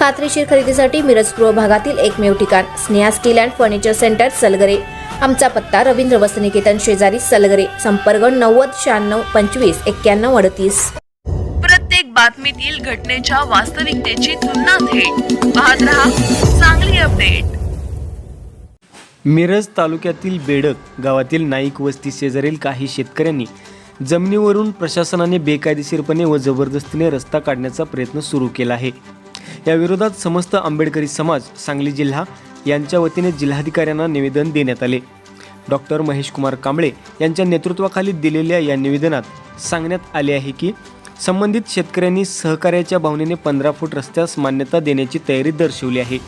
खात्रीशीर खरेदीसाठी मिरज पूर्व भागातील एकमेव ठिकाण Sneha steel and furniture centre Salgare. आमचा पत्ता रवींद्र वसनिकेतन शेजारी सलगरे संपर्क नव्वद शहाण्णव पंचवीस एक्क्याण्णव अडतीस. प्रत्येक बातमीतील घटनेच्या वास्तविकतेची तुलना थेट. पाहत रहा चांगली अपडेट. मिरज तालुक्यातील बेडक गावातील नाईक वस्ती शेजारील काही शेतकऱ्यांनी जमिनीवरून प्रशासनाने बेकायदेशीरपणे व जबरदस्तीने रस्ता काढण्याचा प्रयत्न सुरू केला आहे. या विरोधात समस्त आंबेडकरी समाज सांगली जिल्हा यांच्या वतीने जिल्हाधिकाऱ्यांना निवेदन देण्यात आले. डॉक्टर महेश कुमार कांबळे यांच्या नेतृत्वाखाली दिलेल्या या निवेदनात सांगण्यात आले आहे की संबंधित शेतकऱ्यांनी सहकार्याच्या भावनेने पंधरा फूट रस्त्यास मान्यता देण्याची तयारी दर्शवली आहे.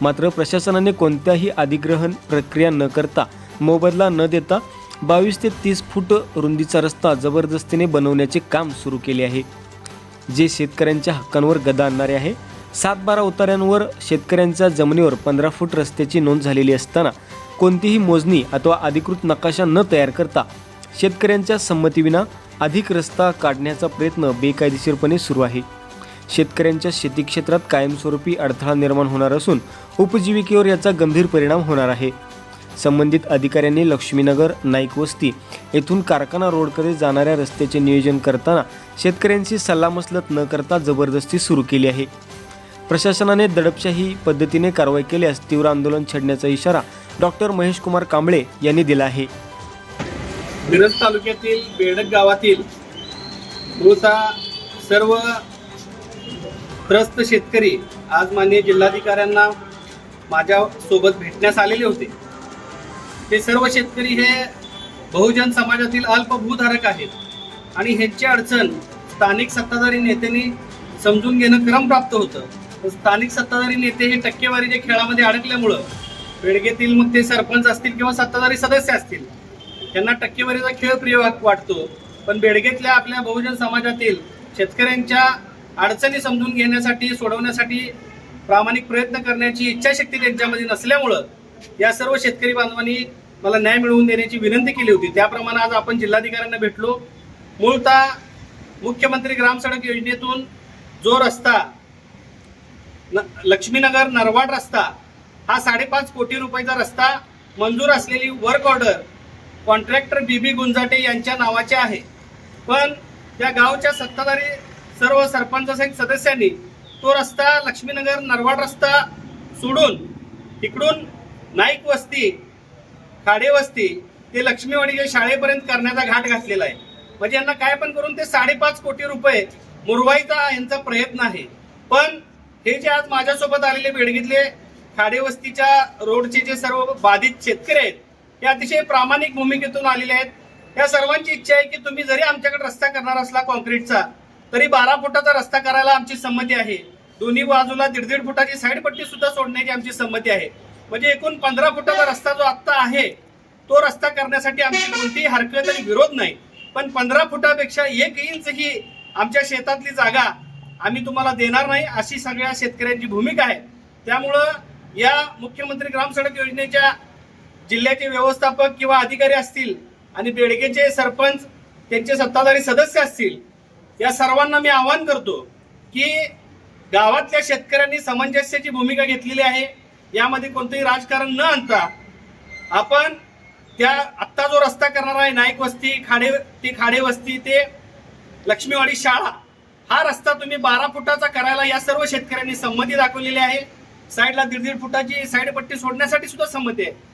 मात्र प्रशासनाने कोणत्याही अधिग्रहण प्रक्रिया न करता मोबदला न देता बावीस ते तीस फूट रुंदीचा रस्ता जबरदस्तीने बनवण्याचे काम सुरू केले आहे. जे शेतकऱ्यांच्या हक्कांवर गदा आणणारे आहे सातबारा उताऱ्यांवर उतार्यांवर शेतकऱ्यांच्या जमिनीवर पंधरा फूट रस्त्याची नोंद झालेली असताना कोणतीही मोजणी अथवा अधिकृत नकाशा न तयार करता शेतकऱ्यांच्या संमतीविना अधिक रस्ता काढण्याचा प्रयत्न बेकायदेशीरपणे सुरू आहे. शेतकऱ्यांच्या शेती क्षेत्रात कायमस्वरूपी अडथळा निर्माण होणार असून उपजीविकेवर याचा गंभीर परिणाम होणार आहे. संबंधित अधिकाऱ्यांनी लक्ष्मीनगर नाईक वस्ती येथून कारखाना रोडकडे जाणाऱ्या रस्त्याचे नियोजन करताना शेतकऱ्यांशी सल्लामसलत न करता जबरदस्ती सुरू केली आहे. प्रशासनाने दडपशाही पद्धतीने कारवाई केल्यास तीव्र आंदोलन छेडण्याचा इशारा डॉक्टर महेश कुमार कांबळे यांनी दिला आहे. मिरज तालुक्यातील बेडक गावातील मूळतः सर्व त्रस्त शेतकरी आज माननीय जिल्हाधिकाऱ्यांना माझ्या सोबत भेटण्यास आलेले होते. ते सर्व शेतकरी हे बहुजन समाजातील अल्पभूधारक आहेत आणि ह्यांची अडचण स्थानिक सत्ताधारी नेत्यांनी समजून घेणं क्रमप्राप्त होतं. स्थानिक सत्ताधारी नेते हे टक्केवारीच्या खेळामध्ये अडकल्यामुळं बेडगेतील मग ते सरपंच असतील किंवा सत्ताधारी सदस्य असतील त्यांना टक्केवारीचा खेळ प्रिय वाटतो. पण बेडगेतल्या आपल्या बहुजन समाजातील शेतकऱ्यांच्या अडचणी समजून घेण्यासाठी सोडवण्यासाठी प्रामाणिक प्रयत्न करण्याची इच्छाशक्ती त्यांच्यामध्ये नसल्यामुळं या सर्व शेतकरी बांधवांनी मला न्याय मिळवून देण्याची विनंती केली होती. त्याप्रमाणे आज आपण जिल्हाधिकाऱ्यांना भेटलो. मूळतः मुख्यमंत्री ग्रामसडक योजनेतून जो रस्ता लक्ष्मीनगर नरवाड रस्ता हा साडेपाच कोटी रुपयाचा रस्ता मंजूर असलेली वर्क ऑर्डर कॉन्ट्रॅक्टर बीबी गुंजाटे यांच्या नावाचे आहे. पण त्या गावच्या सत्ताधारी सर्व सरपंच सदस्यांनी तो रस्ता लक्ष्मीनगर नरवाड रस्ता सोडून तिकडून नाईक वस्ती खाडे वस्ती ते लक्ष्मीवाडीच्या शाळेपर्यंत करण्याचा घाट घातलेला आहे. म्हणजे यांना काय पण करून ते साडेपाच कोटी रुपये मुरवाईचा यांचा प्रयत्न आहे. पण हे जे आज माझ्यासोबत आलेले बेडगीतले खाडेवस्तीच्या रोडचे जे सर्व बाधित शेतकरी आहेत हे अतिशय प्रामाणिक भूमिकेतून आलेले आहेत. या सर्वांची इच्छा आहे की तुम्ही जरी आमच्याकडे रस्ता करणार असला कॉन्क्रीटचा तरी बारा फुटाचा रस्ता करायला आमची संमती आहे. दोन्ही बाजूला दीड दीड फुटाची साईड पट्टी सुद्धा सोडण्याची आमची संमती आहे. म्हणजे एकूण पंधरा फुटाचा रस्ता जो आत्ता आहे तो रस्ता करण्यासाठी आमची कोणतीही हरकत आणि विरोध नाही. पण पंधरा फुटापेक्षा एक इंच ही आमच्या शेतातली जागा आम्ही तुम्हाला देणार नाही अशी सगळ्या शेतकऱ्यांची भूमिका आहे. त्यामुळं या मुख्यमंत्री ग्रामसडक योजनेच्या जिल्ह्याचे व्यवस्थापक किंवा अधिकारी असतील आणि बेडगेचे सरपंच त्यांचे सत्ताधारी सदस्य असतील या सर्वांना मी आवाहन करतो की गावातल्या शेतकऱ्यांनी सामंजस्याची भूमिका घेतलेली आहे. यामध्ये कोणतंही राजकारण न आणता आपण त्या आत्ता जो रस्ता करणार आहे नाईक वस्ती खाडे ते खाडे वस्ती ते लक्ष्मीवाडी शाळा हा रस्ता तुम्ही बारा फुटाचा करायला या सर्व शेतकऱ्यांनी संमती दाखवलेली आहे. साईडला दीड दीड फुटाची साईड पट्टी सोडण्यासाठी सुद्धा संमती आहे.